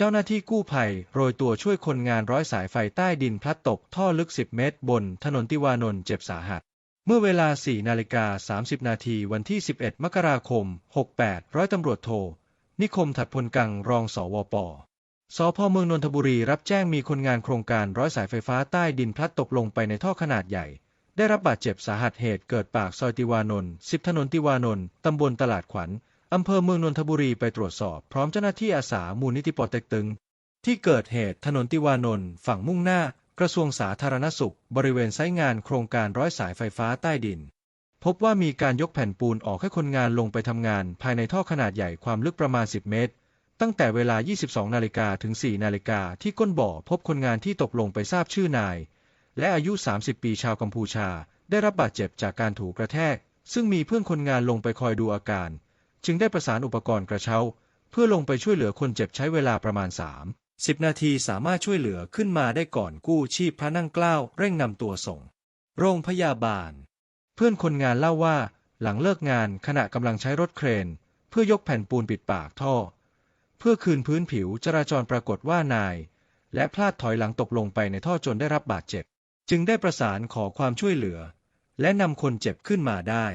เจ้าหน้าที่กู้ภัยโรยตัวช่วยคนงานร้อยสายไฟใต้ดินพลัดตกท่อลึก 10 เมตร บนถนนติวานนท์เจ็บสาหัส เมื่อเวลา 4 นาฬิกา 30 นาทีวันที่ 11 มกราคม 68 ร้อยตำรวจโท นิคมถัดพลกังรองสวปสพเมืองนนทบุรีรับแจ้งมีคนงานโครงการร้อยสายไฟฟ้าใต้ดินพลัดตกลงไปในท่อขนาดใหญ่ ได้รับบาดเจ็บสาหัสเหตุเกิดปากซอยติวานนท์10 ถนนติวานนท์ตำบลตลาดขวัญ อำเภอเมืองนนทบุรีไปตรวจสอบพร้อมเจ้าหน้าที่อาสามูลนิธิปอเต็กตึง ที่เกิดเหตุถนนติวานนท์ฝั่งมุ่งหน้า กระทรวงสาธารณสุข บริเวณไซต์งานโครงการร้อยสายไฟฟ้าใต้ดิน พบว่ามีการยกแผ่นปูนออกให้คนงานลงไปทำงาน ภายในท่อขนาดใหญ่ความลึกประมาณ 10 เมตร ตั้งแต่เวลา 22 นาฬิกาถึง 4 นาฬิกาที่ก้นบ่อพบคนงานที่ตกลงไปทราบชื่อนาย และอายุ 30 ปีชาวกัมพูชา ได้รับบาดเจ็บจากการถูกกระแทก ซึ่งมีเพื่อนคนงานลงไปคอยดูอาการ จึงได้ประสานอุปกรณ์กระเช้า เพื่อลงไปช่วยเหลือคนเจ็บใช้เวลาประมาณ 3 10 นาทีสามารถช่วยเหลือขึ้นมาได้ก่อนกู้ชีพพระนั่งเกล้าเร่งนำตัวส่ง โรงพยาบาล เพื่อนคนงานเล่าว่า หลังเลิกงานขณะกำลังใช้รถเครน เพื่อยกแผ่นปูนปิดปากท่อ เพื่อคืนพื้นผิวจราจรปรากฏว่านาย และพลาดถอยหลังตกลงไปในท่อจนได้รับบาดเจ็บ จึงได้ประสานขอความช่วยเหลือ และนำคนเจ็บขึ้นมาได้